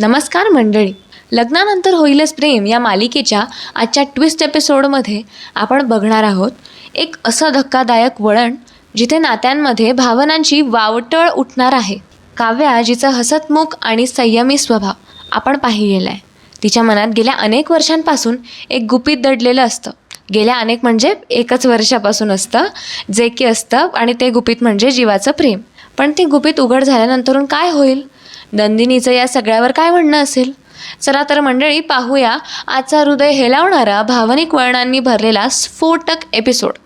नमस्कार मंडळी. लग्नानंतर होईलच प्रेम या मालिकेच्या आजच्या ट्विस्ट एपिसोडमध्ये आपण बघणार आहोत एक असं धक्कादायक वळण जिथे नात्यांमध्ये भावनांची वावटळ उठणार आहे. काव्या जिचा हसतमुख आणि संयमी स्वभाव आपण पाहिलेला आहे. तिच्या मनात गेल्या अनेक वर्षांपासून एक गुपित दडलेलं असतं. गेल्या अनेक म्हणजे एकच वर्षापासून असतं. जे की असतं आणि ते गुपित म्हणजे जीवाचं प्रेम. पण ते गुपित उघड झाल्यानंतरून काय होईल? नंदिनीचं या सगळ्यावर काय म्हणणं असेल? चला तर मंडळी पाहूया. आजचा हृदय हेलावणारा भावनिक वळणांनी भरलेला स्फोटक एपिसोड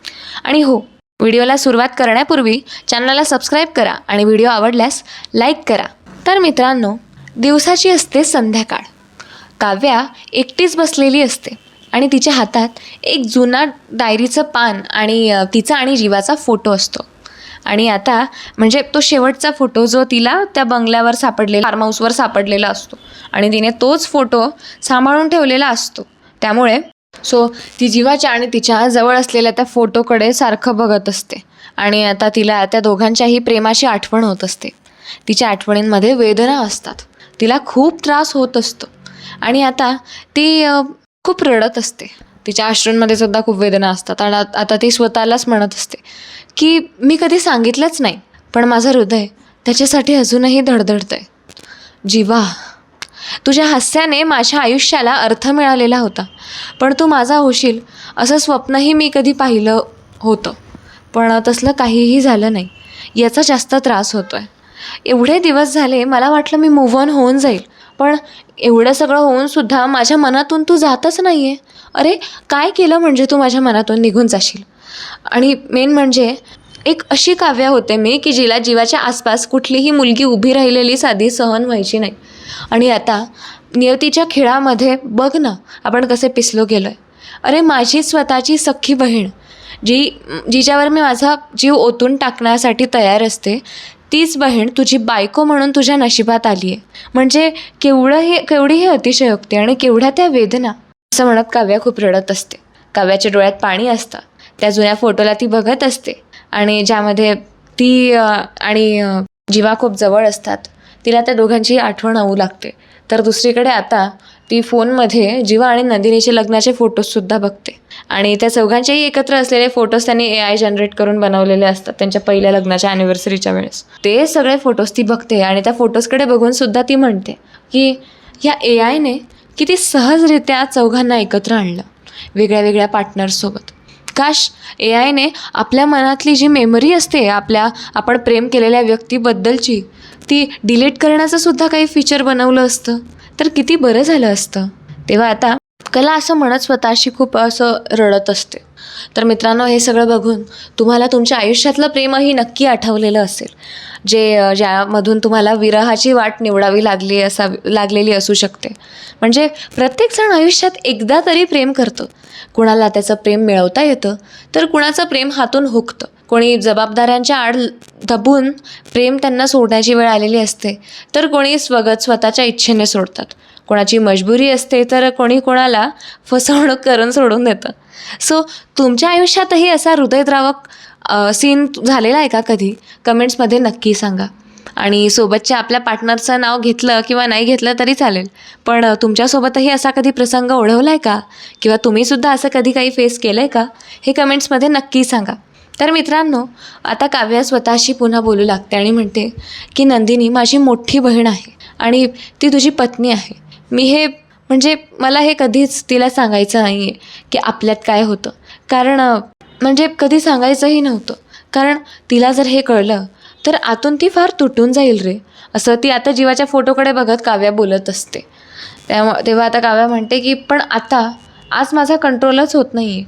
आणि हो व्हिडिओला सुरुवात करण्यापूर्वी चॅनलला सबस्क्राईब करा आणि व्हिडिओ आवडल्यास लाईक करा. तर मित्रांनो दिवसाची असते संध्याकाळ. काव्या एकटीच बसलेली असते आणि तिच्या हातात एक जुना डायरीचं पान आणि तिचा आणि जीवाचा फोटो असतो. आणि आता म्हणजे तो शेवटचा फोटो जो तिला त्या बंगल्यावर सापडलेला फार्म हाऊसवर सापडलेला असतो. आणि तिने तोच फोटो सांभाळून ठेवलेला असतो. त्यामुळे सो ती जीवाच्या आणि तिच्या जवळ असलेल्या त्या फोटोकडे सारखं बघत असते. आणि आता तिला त्या दोघांच्याही प्रेमाची आठवण होत असते. तिच्या आठवणींमध्ये वेदना असतात. तिला खूप त्रास होत असतो. आणि आता ती खूप रडत असते. तिच्या अश्रूंमध्ये सुद्धा खूप वेदना असतात. आणि आता ती स्वतःलाच म्हणत असते. की मी कधी सांगितलंच नाही पण माझं हृदय त्याच्यासाठी अजूनही धडधडतं आहे जीवा तुझ्या हास्याने माझ्या आयुष्याला अर्थ मिळालेला होता पण तू माझा होशील असं स्वप्नही मी कधी पाहिलं होतं. पण तसलं काहीही झालं नाही याचा जास्त त्रास होतो आहे एवढे दिवस झाले मला वाटलं मी मूव्ह ऑन होऊन जाईल पण एवढं सगळं होऊनसुद्धा माझ्या मनातून तू जातच नाही आहे अरे काय केलं म्हणजे तू माझ्या मनातून निघून जाशील? आणि मेन म्हणजे एक अशी काव्य होते मी की जिला जीवाच्या आसपास कुठलीही मुलगी उभी राहिलेली साधी सहन व्हायची नाही. आणि आता नियतीच्या खेळामध्ये बघ ना आपण कसे पिसलो गेलो आहे अरे माझी स्वतःची सख्खी बहीण जी जिच्यावर मी माझा जीव ओतून टाकण्यासाठी तयार असते तीच बहीण तुझी बायको म्हणून तुझ्या नशिबात आली आहे म्हणजे केवढं हे केवढी ही अतिशयोक्ती आणि केवढ्या त्या वेदना असं म्हणत काव्या खूप रडत असते. काव्याच्या डोळ्यात पाणी असतं. त्या जुन्या फोटोला ती बघत असते. आणि ज्यामध्ये ती आणि जीवा खूप जवळ असतात. तिला त्या दोघांची आठवण होऊ लागते. तर दुसरीकडे आता ती फोनमध्ये जीवा आणि नंदिनीचे लग्नाचे फोटोजसुद्धा बघते. आणि त्या चौघांचेही एकत्र असलेले फोटोज त्यांनी ए आय जनरेट करून बनवलेले असतात त्यांच्या पहिल्या लग्नाच्या ॲनिव्हर्सरीच्या वेळेस. ते सगळे फोटोज ती बघते आणि त्या फोटोजकडे बघून सुद्धा ती म्हणते की ह्या ए आयने किती सहजरित्या चौघांना एकत्र आणलं. वेगळ्या वेगळ्या पार्टनर्ससोबत काश ए आयने आपल्या मनातली जी मेमरी असते आपल्या आपण प्रेम केलेल्या व्यक्तीबद्दलची ती डिलीट करण्याचं सुद्धा काही फीचर बनवलं असतं. तर किती बरं झालं असतं. तेव्हा आता कला असं म्हणत स्वतःशी खूप असं रडत असते. तर मित्रांनो हे सगळं बघून तुम्हाला तुमच्या आयुष्यातलं प्रेमही नक्की आठवलेलं असेल. जे ज्यामधून तुम्हाला विरहाची वाट निवडावी लागली असा लागलेली असू शकते. म्हणजे प्रत्येकजण आयुष्यात एकदा तरी प्रेम करतो. कुणाला त्याचं प्रेम मिळवता येतं तर कुणाचं प्रेम हातून हुकतं. कोणी जबाबदाऱ्यांच्या आड दबून प्रेम त्यांना सोडण्याची वेळ आलेली असते तर कोणी स्वगत स्वतःच्या इच्छेने सोडतात. कोणाची मजबुरी असते तर कोणी कोणाला फसवणूक करून सोडून देतं. सो तुमच्या आयुष्यातही असा हृदयद्रावक सीन झालेला आहे का कधी? कमेंट्समध्ये नक्की सांगा. आणि सोबतच्या आपल्या पार्टनरचं नाव घेतलं किंवा नाही घेतलं तरी चालेल. पण तुमच्यासोबतही असा कधी प्रसंग ओढवला आहे का? किंवा तुम्हीसुद्धा असं कधी काही फेस केलं आहे का? हे कमेंट्समध्ये नक्की सांगा. तर मित्रांनो आता काव्या स्वतःशी पुन्हा बोलू लागते आणि म्हणते की नंदिनी माझी मोठी बहीण आहे आणि ती तुझी पत्नी आहे. मी हे म्हणजे मला हे कधीच तिला सांगायचं नाही आहे की आपल्यात काय होतं. कारण म्हणजे कधी सांगायचंही नव्हतं. कारण तिला जर हे कळलं तर आतून ती फार तुटून जाईल रे. असं ती आता जीवाच्या फोटोकडे बघत काव्या बोलत असते. त्यामुळे तेव्हा आता काव्या म्हणते की पण आता आज माझा कंट्रोलच होत नाही आहे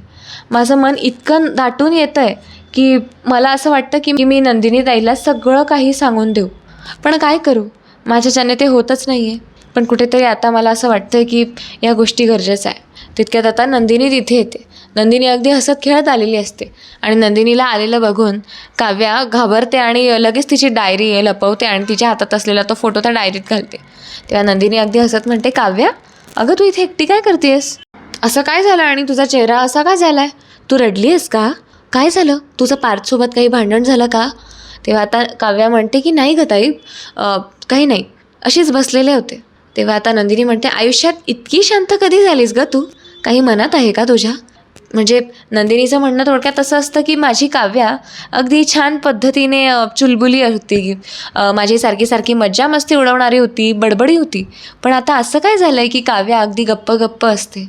माझं मन इतकं दाटून येतं आहे की मला असं वाटतं की मी नंदिनी ताईला सगळं काही सांगून देऊ. पण काय करू? माझ्याच्याने ते होतच नाही आहे पण कुठेतरी आता मला असं वाटतं की या गोष्टी गरजेचं आहे. तितक्यात आता नंदिनी तिथे येते. नंदिनी अगदी हसत खेळत आलेली असते. आणि नंदिनीला आलेलं बघून काव्या घाबरते आणि लगेच तिची डायरी लपवते आणि तिच्या हातात असलेला तो फोटो त्या डायरीत घालते. तेव्हा नंदिनी अगदी हसत म्हणते काव्या अगं तू इथे एकटी काय करतेस असं काय झालं आणि तुझा चेहरा असा का झाला आहे तू रडली आहेस का? काय झालं? तुझं पार्थसोबत काही भांडण झालं का? तेव्हा आता काव्या म्हणते की नाही ग ताई काही नाही. अशीच बसलेले होते. तेव्हा आता नंदिनी म्हणते आयुष्यात इतकी शांत कधी झालीस ग तू? काही मनात आहे का तुझ्या? म्हणजे नंदिनीचं म्हणणं थोडक्यात असं असतं की माझी काव्या अगदी छान पद्धतीने चुलबुली होती. माझी सारखी सारखी मज्जा मस्ती उडवणारी होती बडबडी होती. पण आता असं काय झालं आहे की काव्या अगदी गप्प गप्प असते?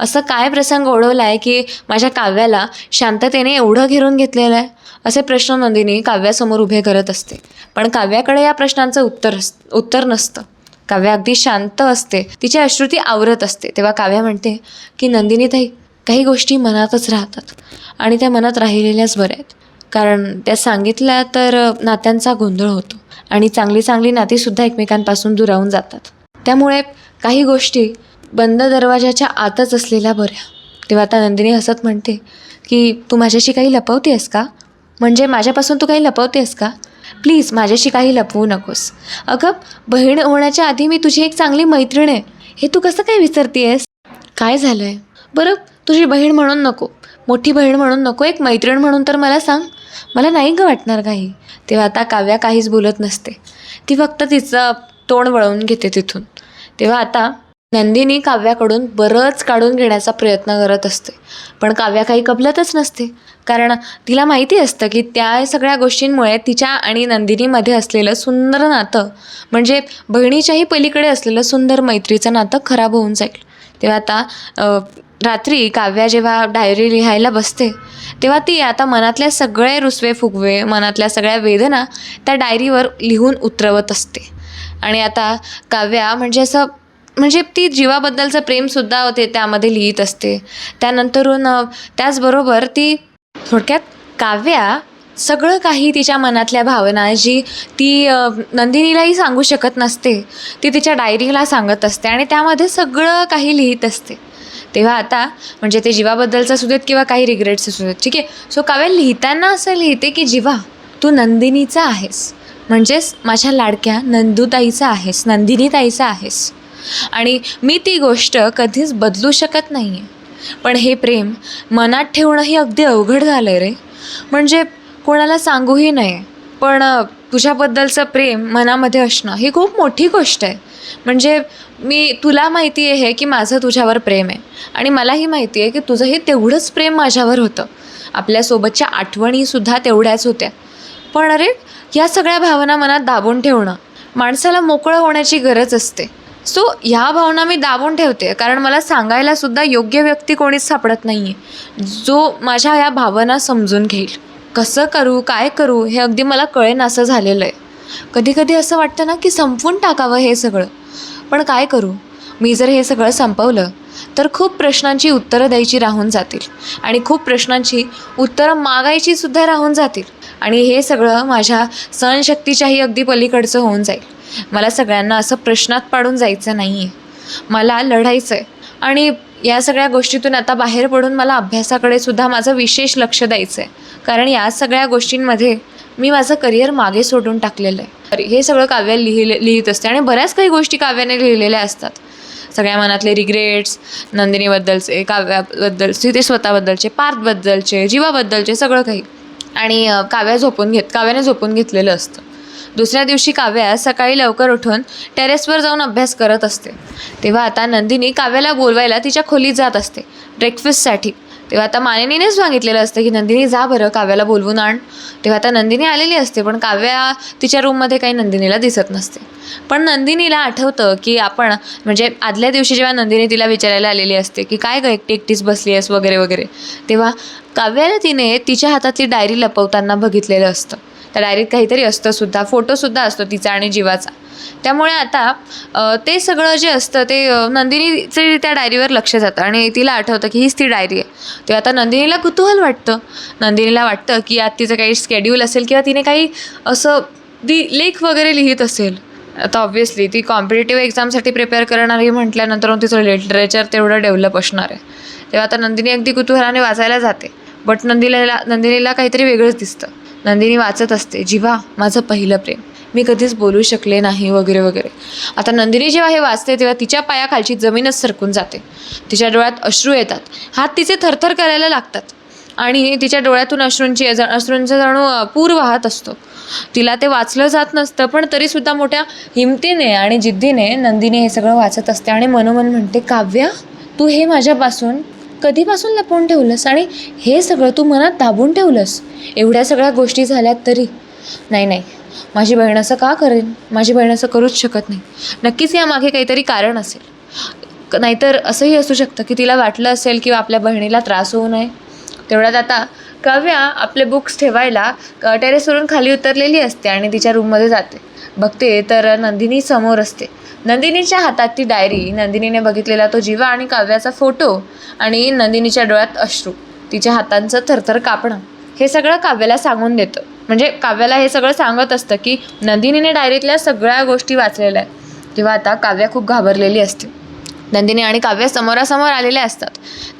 असं काय प्रसंग ओढवला आहे की माझ्या काव्याला शांततेने एवढं घेरून घेतलेलं आहे? असे प्रश्न नंदिनी काव्यासमोर उभे करत असते. पण काव्याकडे या प्रश्नांचं उत्तर अस उत्तर नसतं. काव्या अगदी शांत असते. तिची अश्रुती आवरत असते. तेव्हा काव्या म्हणते की नंदिनी ताई काही गोष्टी मनातच राहतात आणि त्या मनात राहिलेल्याच बऱ्या आहेत. कारण त्या सांगितल्या तर नात्यांचा गोंधळ होतो आणि चांगली चांगली नातीसुद्धा एकमेकांपासून दुरावून जातात. त्यामुळे काही गोष्टी बंद दरवाजाच्या आतच असलेल्या बऱ्या. तेव्हा आता नंदिनी हसत म्हणते की तू माझ्याशी काही लपवते आहेस का? म्हणजे माझ्यापासून तू काही लपवते आहेस का? प्लीज माझ्याशी काही लपवू नकोस. अगं बहीण होण्याच्या आधी मी तुझी एक चांगली मैत्रीण आहे. हे तू कसं काय विसरतीयस? काय झालं आहे बरं तुझी बहीण म्हणून नको. मोठी बहीण म्हणून नको एक मैत्रीण म्हणून तर मला सांग. मला नाही ग वाटणार काही. तेव्हा आता काव्या काहीच बोलत नसते. ती फक्त तिचं तोंड वळवून घेते तिथून. तेव्हा आता नंदिनी काव्याकडून बरंच काढून घेण्याचा प्रयत्न करत असते. पण काव्या काही कबलतच नसते. कारण तिला माहिती असतं की त्या सगळ्या गोष्टींमुळे तिच्या आणि नंदिनीमध्ये असलेलं सुंदर नातं म्हणजे बहिणीच्याही पलीकडे असलेलं सुंदर मैत्रीचं नातं खराब होऊन जाईल. तेव्हा आता रात्री काव्या जेव्हा डायरी लिहायला बसते तेव्हा ती आता मनातल्या सगळे रुसवे फुगवे मनातल्या सगळ्या वेदना त्या डायरीवर लिहून उतरवत असते. आणि आता काव्या म्हणजे असं म्हणजे ती जीवाबद्दलचं प्रेमसुद्धा होते त्यामध्ये लिहित असते. त्यानंतरून त्याचबरोबर ती थोडक्यात काव्या सगळं काही तिच्या मनातल्या भावना जी ती नंदिनीलाही सांगू शकत नसते ती तिच्या डायरीला सांगत असते आणि त्यामध्ये सगळं काही लिहित असते. तेव्हा आता म्हणजे ते जीवाबद्दलचं असू देत किंवा काही रिग्रेट्स असू देत. ठीक? आहे सो काव्या लिहिताना असं लिहिते की जीवा तू नंदिनीचा आहेस. म्हणजेच माझ्या लाडक्या नंदूताईचा आहेस नंदिनीताईचा आहेस. आणि मी ती गोष्ट कधीच बदलू शकत नाही आहे पण हे प्रेम मनात ठेवणंही अगदी अवघड झालं आहे रे. म्हणजे कोणाला सांगूही नये. पण तुझ्याबद्दलचं प्रेम मनामध्ये असणं ही खूप मोठी गोष्ट आहे. म्हणजे मी तुला माहिती आहे की माझं तुझ्यावर प्रेम आहे. आणि मलाही माहिती आहे की तुझंही तेवढंच प्रेम माझ्यावर होतं. आपल्यासोबतच्या आठवणीसुद्धा तेवढ्याच होत्या. पण अरे या सगळ्या भावना मनात दाबून ठेवणं माणसाला मोकळं होण्याची गरज असते. सो ह्या भावना मी दाबून ठेवते. कारण मला सांगायलासुद्धा योग्य व्यक्ती कोणीच सापडत नाही आहे जो माझ्या या भावना समजून घेईल. कसं करू काय करू हे अगदी मला कळेन असं झालेलं आहे. कधी कधी असं वाटतं ना की संपवून टाकावं हे सगळं. पण काय करू? मी जर हे सगळं संपवलं तर खूप प्रश्नांची उत्तरं द्यायची राहून जातील. आणि खूप प्रश्नांची उत्तरं मागायची सुद्धा राहून जातील. आणि हे सगळं माझ्या सहनशक्तीच्याही अगदी पलीकडचं होऊन जाईल. मला सगळ्यांना असं प्रश्नात पाडून जायचं नाही आहे मला लढायचं आहे आणि या सगळ्या गोष्टीतून आता बाहेर पडून मला अभ्यासाकडे सुद्धा माझं विशेष लक्ष द्यायचं आहे कारण या सगळ्या गोष्टींमध्ये मी माझं करिअर मागे सोडून टाकलेलं आहे. तर हे सगळं काव्य लिहिले लिहित असते आणि बऱ्याच काही गोष्टी काव्याने लिहिलेल्या असतात. सगळ्या मनातले रिग्रेट्स नंदिनीबद्दलचे काव्याबद्दलचे ते स्वतःबद्दलचे पार्थबद्दलचे जीवाबद्दलचे सगळं काही. आणि काव्या झोपून घेत काव्याने झोपून घेतलेलं असतं. दुसऱ्या दिवशी काव्या सकाळी लवकर उठून टेरेसवर जाऊन अभ्यास करत असते. तेव्हा आता नंदिनी काव्याला बोलवायला तिच्या खोलीत जात असते ब्रेकफास्टसाठी तेव्हा आता मानिनीनेच सांगितलेलं असतं की नंदिनी जा बरं काव्याला बोलवून आण. तेव्हा आता नंदिनी आलेली असते पण काव्या तिच्या रूममध्ये काही नंदिनीला दिसत नसते. पण नंदिनीला आठवतं की आपण म्हणजे आदल्या दिवशी जेव्हा नंदिनी तिला विचारायला आलेली असते की काय गं एकटी एकटीच बसली आहेस? वगैरे वगैरे. तेव्हा काव्याला तिने तिच्या हातातली डायरी लपवताना बघितलेलं असतं. त्या डायरीत काहीतरी असतं सुद्धा फोटोसुद्धा असतो तिचा आणि जीवाचा. त्यामुळे आता ते सगळं जे असतं ते नंदिनीचे त्या डायरीवर लक्ष जातं आणि तिला आठवतं की हीच ती डायरी आहे. तेव्हा आता नंदिनीला कुतूहल वाटतं. नंदिनीला वाटतं की आत तिचं काही स्केड्यूल असेल किंवा तिने काही असं ती लेख वगैरे लिहित असेल. आता ऑब्व्हियसली ती कॉम्पिटेटिव्ह एक्झामसाठी प्रिपेअर करणारी म्हटल्यानंतर तिचं लिटरेचर तेवढं डेव्हलप असणार आहे. तेव्हा आता नंदिनी अगदी कुतूहलाने वाचायला जाते. बट नंदिनीला नंदिनीला काहीतरी वेगळंच दिसतं. नंदिनी वाचत असते जिवा माझं पहिलं प्रेम. मी कधीच बोलू शकले नाही वगैरे वगैरे. आता नंदिनी जेव्हा हे वाचते तेव्हा तिच्या पायाखालची जमीनच सरकून जाते. तिच्या डोळ्यात अश्रू येतात. हात तिचे थरथर करायला लागतात. आणि तिच्या डोळ्यातून अश्रूंची अश्रूंचा जणू पूर वाहत असतो. तिला ते वाचलं जात नसतं पण तरीसुद्धा मोठ्या हिमतीने आणि जिद्दीने नंदिनी हे सगळं वाचत असते. आणि मनोमन म्हणते काव्या तू हे माझ्यापासून कधीपासून लपवून ठेवलंस आणि हे सगळं तू मनात दाबून ठेवलंस? एवढ्या सगळ्या गोष्टी झाल्यात तरी. नाही नाही. माझी बहीण असं का करेन? माझी बहीण असं करूच शकत नाही. नक्कीच यामागे काहीतरी कारण असेल. नाहीतर असंही असू शकतं की तिला वाटलं असेल किंवा आपल्या बहिणीला त्रास होऊ नये. तेवढ्यात आता काव्या आपले बुक्स ठेवायला टेरेसवरून खाली उतरलेली असते आणि तिच्या रूममध्ये जाते. बघते तर नंदिनी समोर असते. नंदिनीच्या हातात ती डायरी नंदिनीने बघितलेला तो जीवा आणि काव्याचा फोटो आणि नंदिनीच्या डोळ्यात अश्रू तिच्या हातांचं थरथर कापणं हे सगळं काव्याला सांगून देतं. म्हणजे काव्याला हे सगळं सांगत असतं की नंदिनीने डायरीतल्या सगळ्या गोष्टी वाचलेल्या आहेत. तेव्हा आता काव्या खूप घाबरलेली असते. नंदिनी आणि काव्य समोरासमोर आलेल्या असतात.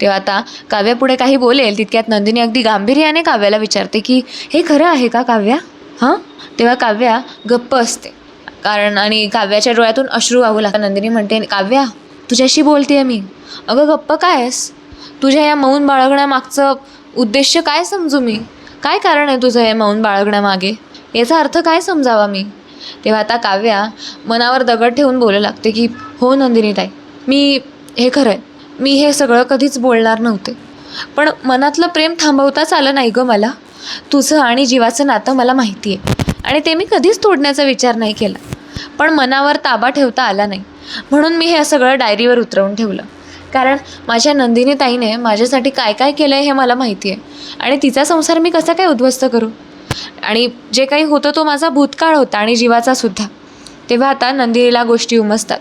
तेव्हा आता काव्य पुढे काही बोलेल तितक्यात नंदिनी अगदी गांभीर्याने काव्याला विचारते की हे खरं आहे का काव्या? हां? तेव्हा काव्या गप्प असते. कारण आणि काव्याच्या डोळ्यातून अश्रू वाहू लागला नंदिनी म्हणते काव्या तुझ्याशी बोलते मी. अगं गप्प काय आहेस तुझ्या या मौन बाळगण्यामागचं उद्देश काय समजू मी? काय कारण आहे तुझं हे मौन बाळगण्यामागे? याचा अर्थ काय समजावा मी? तेव्हा आता काव्या मनावर दगड ठेवून बोलू लागते की हो नंदिनी ताई मी हे खरं आहे. मी हे सगळं कधीच बोलणार नव्हते. पण मनातलं प्रेम थांबवताच आलं नाही गं मला. तुझं आणि जीवाचं नातं मला माहिती आहे. आणि ते मी कधीच तोडण्याचा विचार नाही केला. पण मनावर ताबा ठेवता आला नाही. म्हणून मी हे सगळं डायरीवर उतरवून ठेवलं. कारण माझ्या नंदिनी ताईने माझ्यासाठी काय काय केलं आहे हे मला माहिती आहे आणि तिचा संसार मी कसा काय उद्ध्वस्त करू? आणि जे काही होतं तो माझा भूतकाळ होता आणि जीवाचा सुद्धा. तेव्हा आता नंदिनीला गोष्टी उमजतात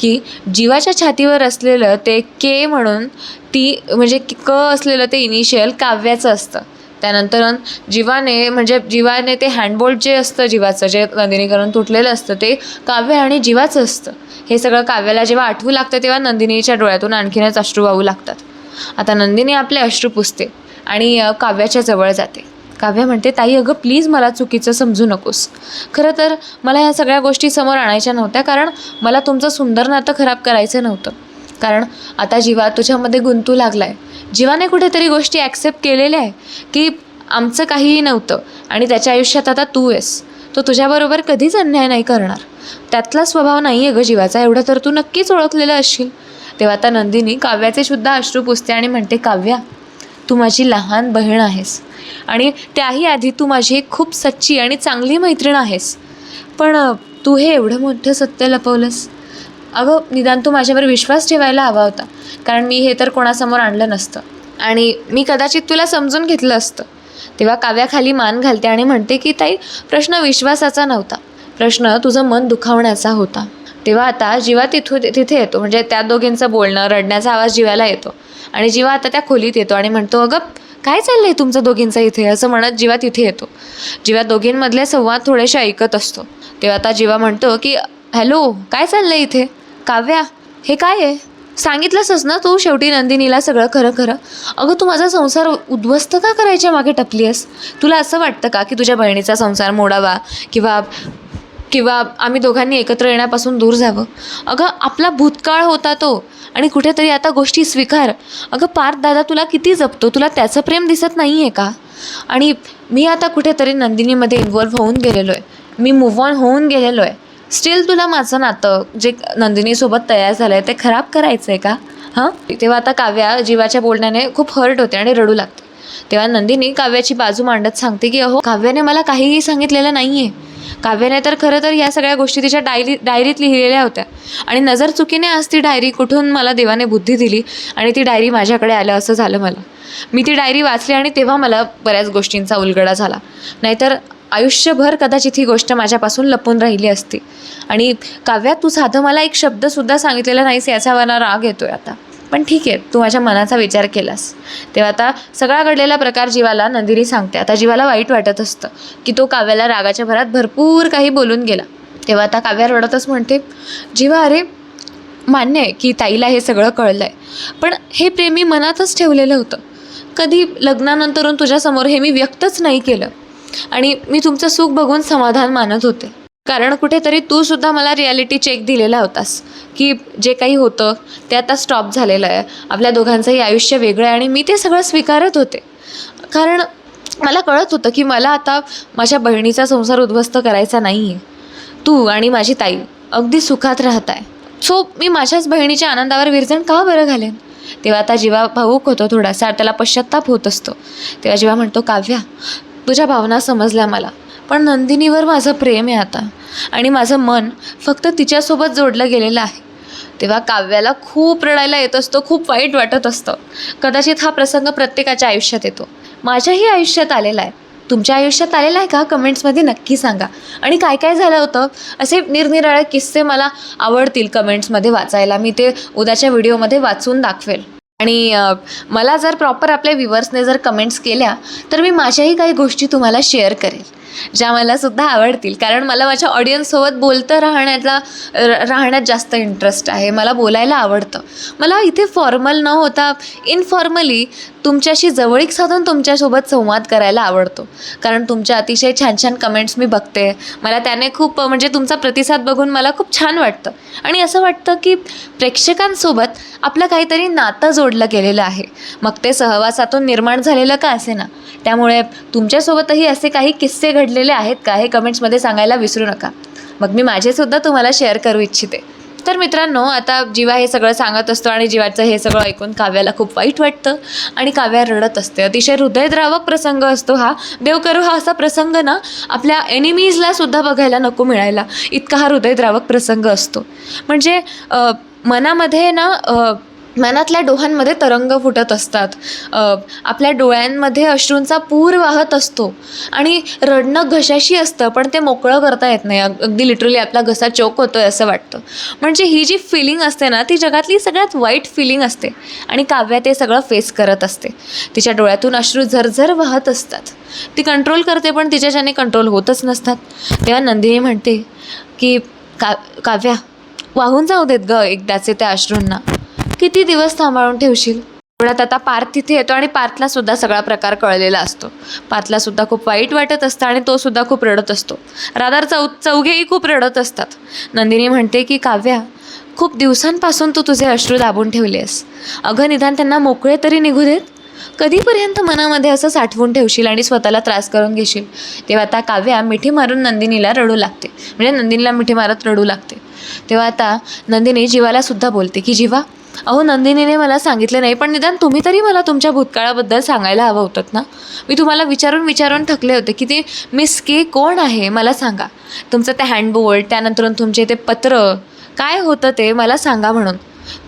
की जीवाच्या छातीवर असलेलं ते के म्हणून ती म्हणजे क असलेलं ते इनिशियल काव्याचं असतं. त्यानंतर जीवाने म्हणजे जीवाने ते हँडबोल्ट जे असतं जीवाचं जे नंदिनीकरण तुटलेलं असतं ते काव्य आणि जीवाचं असतं. हे सगळं काव्याला जेव्हा आठवू लागतं तेव्हा नंदिनीच्या डोळ्यातून आणखीनच अश्रू वाहू लागतात. आता नंदिनी आपले अश्रू पुसते आणि काव्याच्या जवळ जाते. काव्य म्हणते ताई अगं प्लीज मला चुकीचं समजू नकोस. खरं तर मला ह्या सगळ्या गोष्टी समोर आणायच्या नव्हत्या कारण मला तुमचं सुंदर नातं खराब करायचं नव्हतं. कारण आता जीवा तुझ्यामध्ये गुंतू लागला आहे जीवाने कुठेतरी गोष्टी ॲक्सेप्ट केलेल्या आहे की आमचं काहीही नव्हतं आणि त्याच्या आयुष्यात आता तू आहेस. तो तुझ्याबरोबर कधीच अन्याय नाही करणार. त्यातला स्वभाव नाही आहे गं जीवाचा एवढं तर तू नक्कीच ओळखलेलं असशील. तेव्हा आता नंदिनी काव्याचे सुद्धा अश्रू पुसते आणि म्हणते काव्या तू माझी लहान बहीण आहेस आणि त्याही आधी तू माझी एक खूप सच्ची आणि चांगली मैत्रीण आहेस. पण तू हे एवढं मोठं सत्य लपवलंस अगं निदान तू माझ्यावर विश्वास ठेवायला हवा होता. कारण मी हे तर कोणासमोर आणलं नसतं. आणि मी कदाचित तुला समजून घेतलं असतं. तेव्हा काव्याखाली मान घालते आणि म्हणते की ताई प्रश्न विश्वासाचा नव्हता. प्रश्न तुझं मन दुखावण्याचा होता. तेव्हा आता जीवा तिथू तिथे येतो. म्हणजे त्या दोघींचं बोलणं रडण्याचा आवाज जीवाला येतो. आणि जीवा आता त्या खोलीत येतो आणि म्हणतो अगं काय चाललंय तुमचं दोघींचं इथे? असं म्हणत जीवा तिथे येतो. जीवा दोघींमधले संवाद थोडेसे ऐकत असतो. तेव्हा आता जीवा म्हणतो की हॅलो काय चाललंय इथे? काव्या हे काय आहे? सांगितलंसच ना तू शेवटी नंदिनीला सगळं खरं खरं? अगं तू माझा संसार उद्ध्वस्त का करायच्या मागे टपली आहेस तुला असं वाटतं का की तुझ्या बहिणीचा संसार मोडावा किंवा किंवा आम्ही दोघांनी एकत्र येण्यापासून दूर जावं? अगं आपला भूतकाळ होता तो आणि कुठेतरी आता गोष्टी स्वीकार. अगं पार्थ दादा तुला किती जपतो? तुला त्याचं प्रेम दिसत नाही आहे का? आणि मी आता कुठेतरी नंदिनीमध्ये इन्वॉल्व्ह होऊन गेलेलो आहे मी मूव्ह ऑन होऊन गेलेलो आहे स्टील तुला माझं नातं जे नंदिनीसोबत तयार झालं आहे ते खराब करायचं आहे का? हां? तेव्हा आता काव्या जीवाच्या बोलण्याने खूप हर्ट होते आणि रडू लागते. तेव्हा नंदिनी काव्याची बाजू मांडत सांगते की अहो काव्याने मला काहीही सांगितलेलं नाही आहे काव्याने तर खरं तर या सगळ्या गोष्टी तिच्या डायरी डायरीत लिहिलेल्या होत्या. आणि नजर चुकीने आज ती डायरी कुठून मला देवाने बुद्धी दिली आणि ती डायरी माझ्याकडे आलं असं झालं मला. मी ती डायरी वाचली आणि तेव्हा मला बऱ्याच गोष्टींचा उलगडा झाला. नाहीतर आयुष्यभर कदाचित ही गोष्ट माझ्यापासून लपून राहिली असती. आणि काव्यात तू साधं मला एक शब्दसुद्धा सांगितलेला नाहीस याचा मला राग येतोय आता. पण ठीक आहे तू माझ्या मनाचा विचार केलास. तेव्हा आता सगळा घडलेला प्रकार जीवाला नंदिनी सांगते. आता जीवाला वाईट वाटत असतं की तो काव्याला रागाच्या भरात भरपूर काही बोलून गेला. तेव्हा आता काव्या रडतच म्हणते जीवा अरे मान्य आहे की ताईला हे सगळं कळलं आहे पण हे प्रेमी मनातच ठेवलेलं होतं. कधी लग्नानंतरून तुझ्यासमोर हे मी व्यक्तच नाही केलं. आणि मी तुमचं सुख बघून समाधान मानत होते. कारण कुठेतरी तू सुद्धा मला रियालिटी चेक दिलेला होतास की जे काही होतं ते आता स्टॉप झालेलं आहे. आपल्या दोघांचंही आयुष्य वेगळं आहे आणि मी ते सगळं स्वीकारत होते. कारण मला कळत होतं की मला आता माझ्या बहिणीचा संसार उद्ध्वस्त करायचा नाही आहे तू आणि माझी ताई अगदी सुखात राहत आहे सो मी माझ्याच बहिणीच्या आनंदावर विरजण का बरं घालेन? तेव्हा आता जेव्हा भाऊक होतो थोडासा त्याला पश्चाताप होत असतो. तेव्हा जेव्हा म्हणतो काव्या तुझ्या भावना समजल्या मला. पण नंदिनीवर माझं प्रेम आहे आता. आणि माझं मन फक्त तिच्यासोबत जोडलं गेलेलं आहे. तेव्हा काव्याला खूप रडायला येत असतो खूप वाईट वाटत असतं. कदाचित हा प्रसंग प्रत्येकाच्या आयुष्यात येतो. माझ्याही आयुष्यात आलेला आहे. तुमच्या आयुष्यात आलेला आहे का? कमेंट्समध्ये नक्की सांगा. आणि काय काय झालं होतं? असे निरनिराळे किस्से मला आवडतील कमेंट्समध्ये वाचायला. मी ते उद्याच्या व्हिडिओमध्ये वाचून दाखवेल. आणि मला जर प्रॉपर आपल्या व्ह्युअर्सने जर कमेंट्स केल्या तर मी माझ्याही काही गोष्टी तुम्हाला शेअर करेल. ज्या मला सुद्धा आवडतील. कारण मला माझ्या ऑडियन्ससोबत बोलतं राहण्यातला राहण्यात जास्त इंटरेस्ट आहे. मला बोलायला आवडतं. मला इथे फॉर्मल न होता इनफॉर्मली तुमच्याशी जवळीक साधून तुमच्यासोबत संवाद करायला आवडतो. कारण तुमच्या अतिशय छान छान कमेंट्स मी बघते. मला त्याने खूप म्हणजे तुमचा प्रतिसाद बघून मला खूप छान वाटतं. आणि असं वाटतं की प्रेक्षकांसोबत आपलं काहीतरी नातं जोडलं गेलेलं आहे. मग ते सहवासातून निर्माण झालेलं का असे ना त्यामुळे तुमच्यासोबतही असे काही किस्से घडलेले आहेत का हे कमेंट्समध्ये सांगायला विसरू नका. मग मी माझेसुद्धा तुम्हाला शेअर करू इच्छिते. तर मित्रांनो आता जीवा हे सगळं सांगत असतो आणि जीवाचं हे सगळं ऐकून काव्याला खूप वाईट वाटतं आणि काव्या रडत असते. अतिशय हृदयद्रावक प्रसंग असतो हा. देव करू हा असा प्रसंग ना आपल्या एनिमीजला सुद्धा बघायला नको मिळायला. इतका हा हृदयद्रावक प्रसंग असतो. म्हणजे मनामध्ये ना मनातल्या डोहांमध्ये तरंग फुटत असतात. आपल्या डोळ्यांमध्ये अश्रूंचा पूर वाहत असतो. आणि रडणं घशाशी असतं पण ते मोकळं करता येत नाही. अगदी लिटरली आपला घसा चोक होतोय असं वाटतं. म्हणजे ही जी फिलिंग असते ना ती जगातली सगळ्यात वाईट फिलिंग असते. आणि काव्या ते सगळं फेस करत असते. तिच्या डोळ्यातून अश्रू झरझर वाहत असतात. ती कंट्रोल करते पण तिच्याच्याने कंट्रोल होतच नसतात. तेव्हा नंदिनी म्हणते की का काव्या वाहून जाऊ देत ग एकदाचे त्या अश्रूंना. किती दिवस सांभाळून ठेवशील? एवढ्यात आता पार्थ तिथे येतो आणि पार्थला सुद्धा सगळा प्रकार कळलेला असतो. पार्थला सुद्धा खूप वाईट वाटत असतं आणि तो सुद्धा खूप रडत असतो. राधार चौ चौघेही खूप रडत असतात. नंदिनी म्हणते की काव्या खूप दिवसांपासून तू तुझे अश्रू दाबून ठेवलेस अगं निदान त्यांना मोकळे तरी निघू देत? कधीपर्यंत मनामध्ये असं साठवून ठेवशील आणि स्वतःला त्रास करून घेशील? तेव्हा आता काव्या मिठी मारून नंदिनीला रडू लागते. म्हणजे नंदिनीला मिठी मारत रडू लागते. तेव्हा आता नंदिनी जीवाला सुद्धा बोलते की जीवा अहो नंदिनीने मला सांगितलं नाही पण निदान तुम्ही तरी मला तुमच्या भूतकाळाबद्दल सांगायला हवं होतं ना? मी तुम्हाला विचारून विचारून थकले होते की ते मिस के कोण आहे मला सांगा. तुमचं ते हँडबोर्ड त्यानंतर तुमचे ते पत्र काय होतं ते मला सांगा म्हणून.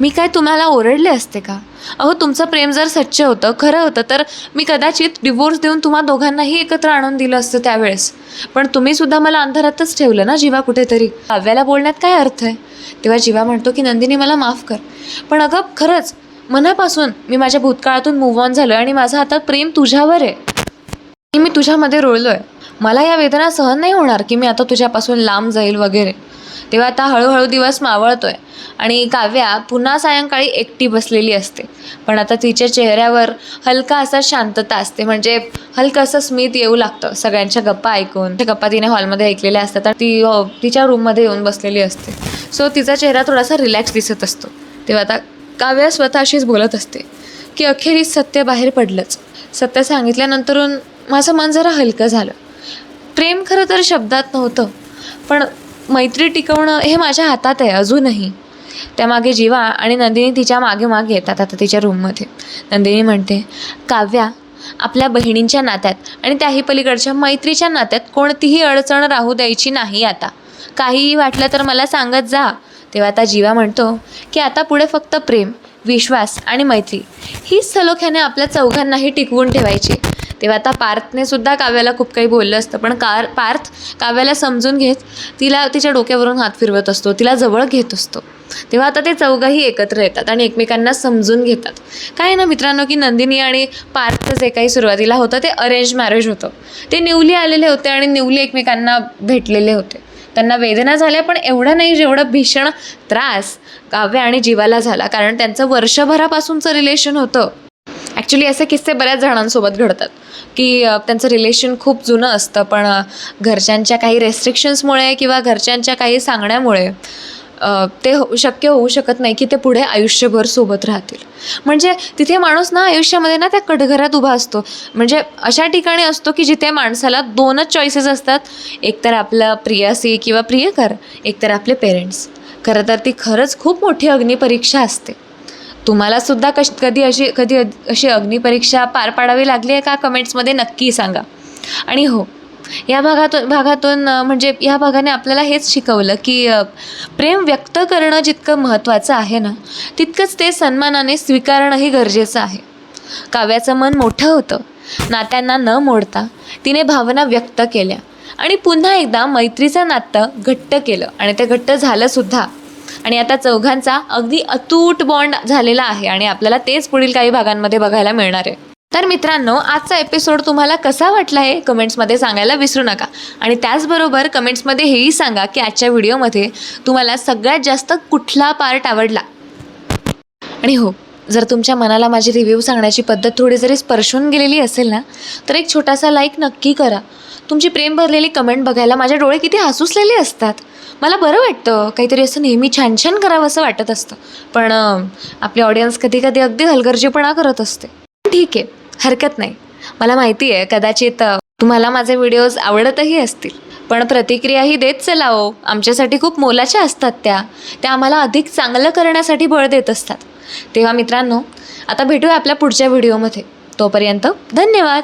मी काय तुम्हाला ओरडले असते का? अहो तुमचं प्रेम जर सच्च होतं खरं होतं तर मी कदाचित डिवोर्स देऊन तुम्हा दोघांनाही एकत्र आणून दिलं असतं त्यावेळेस. पण तुम्हीसुद्धा मला अंधारातच ठेवलं ना जीवा कुठेतरी? काव्याला बोलण्यात काय अर्थ आहे? तेव्हा जीवा म्हणतो की नंदिनी मला माफ कर. पण अगं खरंच मनापासून मी माझ्या भूतकाळातून मूव्ह ऑन झालो आणि माझं आता प्रेम तुझ्यावर आहे. की मी तुझ्यामध्ये रोळलो आहे मला या वेदना सहन नाही होणार की मी आता तुझ्यापासून लांब जाईल वगैरे. तेव्हा आता हळूहळू दिवस मावळतोय. आणि काव्या पुन्हा सायंकाळी एकटी बसलेली असते. पण आता तिच्या चेहऱ्यावर हलका असा शांतता असते. म्हणजे हलकं असं स्मित येऊ लागतं. सगळ्यांच्या गप्पा ऐकून त्या गप्पा तिने हॉलमध्ये ऐकलेल्या असतात आणि ती हो, तिच्या रूममध्ये येऊन बसलेली असते. सो तिचा चेहरा थोडासा रिलॅक्स दिसत असतो. तेव्हा आता काव्या स्वतःशीच बोलत असते की अखेरीस सत्य बाहेर पडलंच. सत्य सांगितल्यानंतरून माझं मन जरा हलकं झालं. प्रेम खरं तर शब्दात नव्हतं पण मैत्री टिकवणं हे माझ्या हातात आहे अजूनही. त्यामागे जीवा आणि नंदिनी तिच्यामागे मागे येतात आता तिच्या रूममध्ये. नंदिनी म्हणते काव्या आपल्या बहिणींच्या नात्यात आणि त्याही पलीकडच्या मैत्रीच्या नात्यात कोणतीही अडचण राहू द्यायची नाही आता. काहीही वाटलं तर मला सांगत जा. तेव्हा आता जीवा म्हणतो की आता पुढे फक्त प्रेम. विश्वास आणि मैत्री. हीच सलोख्याने आपल्या चौघांनाही टिकवून ठेवायची. तेव्हा आता पार्थने सुद्धा काव्याला खूप काही बोललं असतं पण कार पार्थ काव्याला समजून घेत तिला तिच्या डोक्यावरून हात फिरवत असतो तिला जवळ घेत असतो. तेव्हा आता ते चौघंही एकत्र येतात आणि एकमेकांना समजून घेतात. काय ना मित्रांनो की नंदिनी आणि पार्थचं जे काही सुरुवातीला होतं ते अरेंज मॅरेज होतं. ते निवली आलेले होते आणि निवली एकमेकांना भेटलेले होते. त्यांना वेदना झाल्या पण एवढं नाही जेवढं भीषण त्रास काव्य आणि जीवाला झाला. कारण त्यांचं वर्षभरापासूनचं रिलेशन होतं. ॲक्च्युली असे किस्से बऱ्याच जणांसोबत घडतात की त्यांचं रिलेशन खूप जुनं असतं पण घरच्यांच्या काही रेस्ट्रिक्शन्समुळे किंवा घरच्यांच्या काही सांगण्यामुळे ते हो शक्य होऊ शकत नाही की ते पुढे आयुष्यभर सोबत राहतील. म्हणजे तिथे माणूस ना आयुष्यामध्ये ना त्या कटघरात उभा असतो. म्हणजे अशा ठिकाणी असतो की जिथे माणसाला दोनच चॉईसेस असतात. एकतर आपलं प्रियासी किंवा प्रियकर एकतर आपले पेरेंट्स खरं तर ती खरंच खूप मोठी अग्निपरीक्षा असते. तुम्हालासुद्धा कश कधी अशी कधी अशी अग्निपरीक्षा पार पाडावी लागली आहे का? कमेंट्समध्ये नक्की सांगा. आणि हो या भागातून भागातून म्हणजे या भागाने आपल्याला हेच शिकवलं की प्रेम व्यक्त करणं जितकं महत्त्वाचं आहे ना तितकंच ते सन्मानाने स्वीकारणंही गरजेचं आहे. काव्याचं मन मोठं होतं. नात्यांना न मोडता तिने भावना व्यक्त केल्या आणि पुन्हा एकदा मैत्रीचं नातं घट्ट केलं आणि ते घट्ट झालंसुद्धा आणि आता चौघांचा अगदी अतूट बॉन्ड झालेला आहे आणि आपल्याला तेच पुढील काही भागांमध्ये बघायला मिळणार आहे. तर मित्रांनो आजचा एपिसोड तुम्हाला कसा वाटला आहे कमेंट्समध्ये सांगायला विसरू नका. आणि त्याचबरोबर कमेंट्समध्ये हेही सांगा की आजच्या व्हिडिओमध्ये तुम्हाला सगळ्यात जास्त कुठला पार्ट आवडला? आणि हो जर तुमच्या मनाला माझी रिव्ह्यू सांगण्याची पद्धत थोडी जरी स्पर्शून गेलेली असेल ना तर एक छोटासा लाईक नक्की करा. तुमची प्रेम भरलेली कमेंट बघायला माझे डोळे किती हसूसलेले असतात. मला बरं वाटतं काहीतरी असं नेहमी छान छान करावं असं वाटत असतं. पण आपले आपली ऑडियन्स कधी कधी अगदी हलगर्जीपणा करत असते. ठीक आहे. हरकत नाही. मला माहिती आहे कदाचित तुम्हाला माझे व्हिडिओज आवडतही असतील. पण प्रतिक्रियाही देत चला हो आमच्यासाठी खूप मोलाच्या असतात त्या. त्या आम्हाला अधिक चांगलं करण्यासाठी बळ देत असतात. तेव्हा मित्रांनो आता भेटूया आपल्या पुढच्या व्हिडिओमध्ये. तोपर्यंत धन्यवाद.